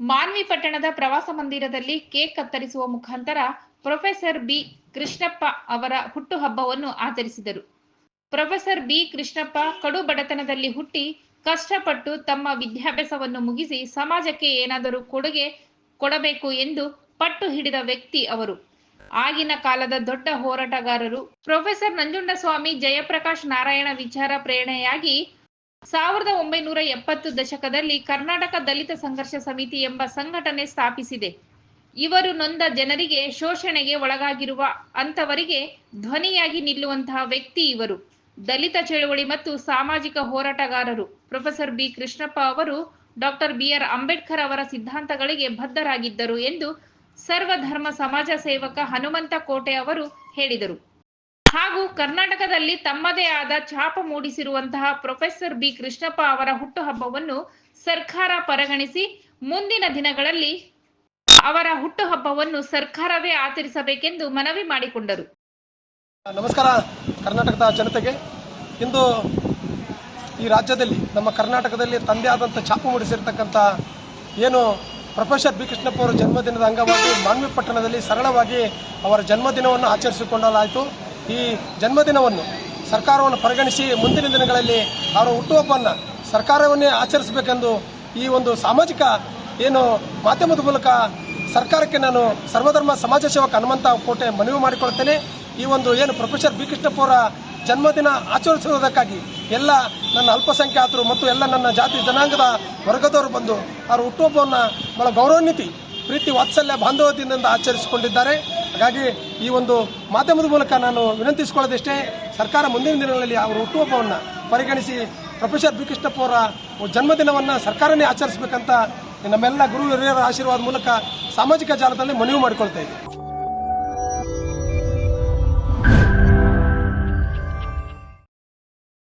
ಮಾನ್ವಿ ಪಟ್ಟಣದ ಪ್ರವಾಸ ಮಂದಿರದಲ್ಲಿ ಕೇಕ್ ಕತ್ತರಿಸುವ ಮುಖಾಂತರ ಪ್ರೊಫೆಸರ್ ಬಿ ಕೃಷ್ಣಪ್ಪ ಅವರ ಹುಟ್ಟುಹಬ್ಬವನ್ನು ಆಚರಿಸಿದರು. ಪ್ರೊಫೆಸರ್ ಬಿ ಕೃಷ್ಣಪ್ಪ ಕಡು ಬಡತನದಲ್ಲಿ ಹುಟ್ಟಿ ಕಷ್ಟಪಟ್ಟು ತಮ್ಮ ವಿದ್ಯಾಭ್ಯಾಸವನ್ನು ಮುಗಿಸಿ ಸಮಾಜಕ್ಕೆ ಏನಾದರೂ ಕೊಡುಗೆ ಕೊಡಬೇಕು ಎಂದು ಪಟ್ಟು ಹಿಡಿದ ವ್ಯಕ್ತಿ ಅವರು. ಆಗಿನ ಕಾಲದ ದೊಡ್ಡ ಹೋರಾಟಗಾರರು ಪ್ರೊಫೆಸರ್ ನಂಜುಂಡಸ್ವಾಮಿ, ಜಯಪ್ರಕಾಶ್ ನಾರಾಯಣ ವಿಚಾರ ಪ್ರೇರಣೆಯಾಗಿ ಸಾವಿರದ ಒಂಬೈನೂರ ಎಪ್ಪತ್ತು ದಶಕದಲ್ಲಿ ಕರ್ನಾಟಕ ದಲಿತ ಸಂಘರ್ಷ ಸಮಿತಿ ಎಂಬ ಸಂಘಟನೆ ಸ್ಥಾಪಿಸಿದೆ. ಇವರು ನೊಂದ ಜನರಿಗೆ ಶೋಷಣೆಗೆ ಒಳಗಾಗಿರುವ ಅಂತವರಿಗೆ ಧ್ವನಿಯಾಗಿ ನಿಲ್ಲುವಂತಹ ವ್ಯಕ್ತಿ ಇವರು. ದಲಿತ ಚಳುವಳಿ ಮತ್ತು ಸಾಮಾಜಿಕ ಹೋರಾಟಗಾರರು ಪ್ರೊಫೆಸರ್ ಬಿ ಕೃಷ್ಣಪ್ಪ ಅವರು, ಡಾಕ್ಟರ್ ಬಿ ಆರ್ ಅಂಬೇಡ್ಕರ್ ಅವರ ಸಿದ್ಧಾಂತಗಳಿಗೆ ಬದ್ಧರಾಗಿದ್ದರು ಎಂದು ಸರ್ವಧರ್ಮ ಸಮಾಜ ಸೇವಕ ಹನುಮಂತ ಕೋಟೆ ಅವರು ಹೇಳಿದರು. ಹಾಗೂ ಕರ್ನಾಟಕದಲ್ಲಿ ತಮ್ಮದೇ ಆದ ಛಾಪ ಮೂಡಿಸಿರುವಂತಹ ಪ್ರೊಫೆಸರ್ ಬಿ ಕೃಷ್ಣಪ್ಪ ಅವರ ಹುಟ್ಟುಹಬ್ಬವನ್ನು ಸರ್ಕಾರ ಪರಿಗಣಿಸಿ ಮುಂದಿನ ದಿನಗಳಲ್ಲಿ ಅವರ ಹುಟ್ಟುಹಬ್ಬವನ್ನು ಸರ್ಕಾರವೇ ಆಚರಿಸಬೇಕೆಂದು ಮನವಿ ಮಾಡಿಕೊಂಡರು. ನಮಸ್ಕಾರ ಕರ್ನಾಟಕದ ಜನತೆಗೆ. ಇಂದು ಈ ರಾಜ್ಯದಲ್ಲಿ, ನಮ್ಮ ಕರ್ನಾಟಕದಲ್ಲಿ ತಂದೆ ಆದಂಥ ಛಾಪು ಮೂಡಿಸಿರ್ತಕ್ಕಂಥ ಏನು ಪ್ರೊಫೆಸರ್ ಬಿ ಕೃಷ್ಣಪ್ಪ ಅವರ ಜನ್ಮದಿನದ ಅಂಗವಾಗಿ ಮಾನ್ವಿ ಪಟ್ಟಣದಲ್ಲಿ ಸರಳವಾಗಿ ಅವರ ಜನ್ಮದಿನವನ್ನು ಆಚರಿಸಿಕೊಳ್ಳಲಾಯಿತು ಈ ಜನ್ಮದಿನವನ್ನು ಸರ್ಕಾರವನ್ನು ಪರಿಗಣಿಸಿ ಮುಂದಿನ ದಿನಗಳಲ್ಲಿ ಅವರ ಹುಟ್ಟುಹಬ್ಬವನ್ನು ಸರ್ಕಾರವನ್ನೇ ಆಚರಿಸಬೇಕೆಂದು ಈ ಒಂದು ಸಾಮಾಜಿಕ ಏನು ಮಾಧ್ಯಮದ ಮೂಲಕ ಸರ್ಕಾರಕ್ಕೆ ನಾನು ಸರ್ವಧರ್ಮ ಸಮಾಜ ಸೇವಕ ಹನುಮಂತ ಕೋಟೆ ಮನವಿ ಮಾಡಿಕೊಳ್ತೇನೆ. ಈ ಒಂದು ಏನು ಪ್ರೊಫೆಸರ್ ಬಿ ಕೃಷ್ಣಪ್ಪ ಅವರ ಜನ್ಮದಿನ ಆಚರಿಸುವುದಕ್ಕಾಗಿ ಎಲ್ಲ ನನ್ನ ಅಲ್ಪಸಂಖ್ಯಾತರು ಮತ್ತು ಎಲ್ಲ ನನ್ನ ಜಾತಿ ಜನಾಂಗದ ವರ್ಗದವರು ಬಂದು ಅವರ ಹುಟ್ಟುಹಬ್ಬವನ್ನು ಬಹಳ ಗೌರವಾನ್ವಿತಿ ಪ್ರೀತಿ ವಾತ್ಸಲ್ಯ ಬಾಂಧವ್ಯದಿಂದ ಆಚರಿಸಿಕೊಂಡಿದ್ದಾರೆ. ಹಾಗಾಗಿ ಈ ಒಂದು ಮಾಧ್ಯಮದ ಮೂಲಕ ನಾನು ವಿನಂತಿಸಿಕೊಳ್ಳೋದಿಷ್ಟೇ, ಸರ್ಕಾರ ಮುಂದಿನ ದಿನಗಳಲ್ಲಿ ಅವರ ಹುಟ್ಟುಹಬ್ಬವನ್ನು ಪರಿಗಣಿಸಿ ಪ್ರೊಫೆಸರ್ ಬಿ ಅವರ ಜನ್ಮದಿನವನ್ನು ಸರ್ಕಾರನೇ ಆಚರಿಸಬೇಕಂತ ನಮ್ಮೆಲ್ಲ ಗುರು ಹಿರಿಯರ ಆಶೀರ್ವಾದ ಮೂಲಕ ಸಾಮಾಜಿಕ ಜಾಲದಲ್ಲಿ ಮನವಿ ಮಾಡಿಕೊಳ್ತಾ